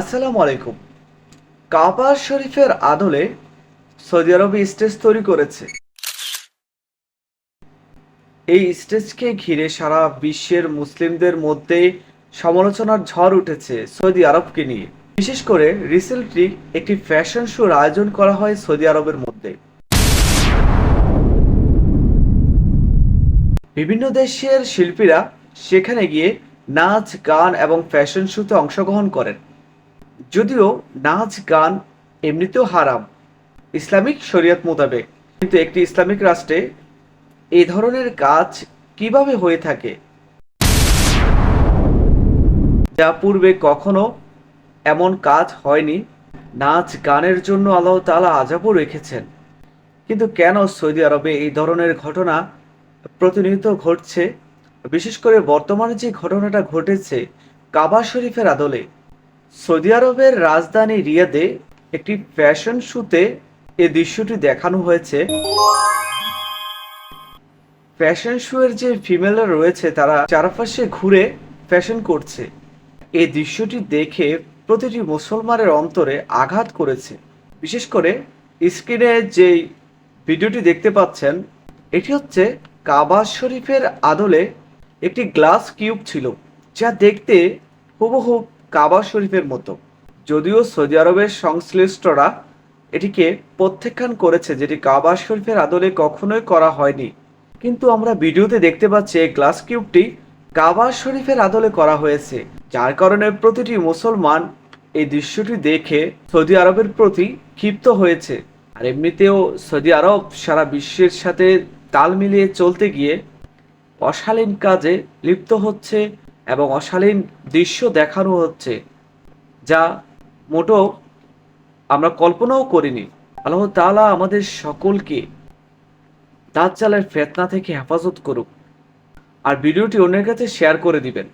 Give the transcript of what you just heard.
আসসালামু আলাইকুম। কাবা শরীফের আদলে সৌদি আরবে স্টেজ তৈরি করেছে। এই স্টেজকে ঘিরে সারা বিশ্বের মুসলিমদের মধ্যে সমালোচনার ঝড় উঠেছে সৌদি আরবকে নিয়ে। বিশেষ করে রিসেন্টলি একটি ফ্যাশন শোর আয়োজন করা হয় সৌদি আরবের মধ্যে। বিভিন্ন দেশের শিল্পীরা সেখানে গিয়ে নাচ, গান এবং ফ্যাশন শোতে অংশগ্রহণ করেন। যদিও নাচ, গান এমনিতেও হারাম। ইসলামিক শরীয়ত মোতাবেক। কিন্তু একটি ইসলামিক রাষ্ট্রে এই ধরনের কাজ কীভাবে হয়ে থাকে? যা পূর্বে কখনো এমন কাজ হয়নি, নাচ, গানের জন্য আল্লাহ তালা আজাবও রেখেছেন। কিন্তু কেন সৌদি আরবে এই ধরনের ঘটনা প্রতিনিয়ত ঘটছে? বিশেষ করে বর্তমানে যে ঘটনাটা ঘটেছে কাবা শরীফের আদলে সৌদি আরবের রাজধানী রিয়াদে একটি ফ্যাশন শোতে এই দৃশ্যটি দেখানো হয়েছে। ফ্যাশন শো এর যে ফিমেলরা রয়েছে, তারা চারপাশে ঘুরে ফ্যাশন করছে। এই দৃশ্যটি দেখে প্রতিটি মুসলমানের অন্তরে আঘাত করেছে। বিশেষ করে স্ক্রিনে যেই ভিডিওটি দেখতে পাচ্ছেন, এটি হচ্ছে কাবা শরীফের আদলে একটি গ্লাস কিউব ছিল, যা দেখতে হুবহু কাবা শরীফের মতো। যদিও সৌদি আরবের সংশ্লিষ্টরা এটিকে প্রত্যাখ্যান করেছে যেটি কাবা শরীফের আদলে কখনোই করা হয়নি। কিন্তু আমরা ভিডিওতে দেখতে পাচ্ছি এই গ্লাস কিউবটি কাবা শরীফের আদলে করা হয়েছে, যার কারণে প্রতিটি মুসলমান এই দৃশ্যটি দেখে সৌদি আরবের প্রতি ক্ষিপ্ত হয়েছে। আর এমনিতেও সৌদি আরব সারা বিশ্বের সাথে তাল মিলিয়ে চলতে গিয়ে অশালীন কাজে লিপ্ত হচ্ছে এবং অশালীন দৃশ্য দেখানো হচ্ছে, যা মোটো আমরা কল্পনাও করিনি। আল্লাহ তালা আমাদের সকলকে দাঁত চালের ফেতনা থেকে হেফাজত করুক। আর ভিডিওটি অন্যের কাছে শেয়ার করে দিবেন।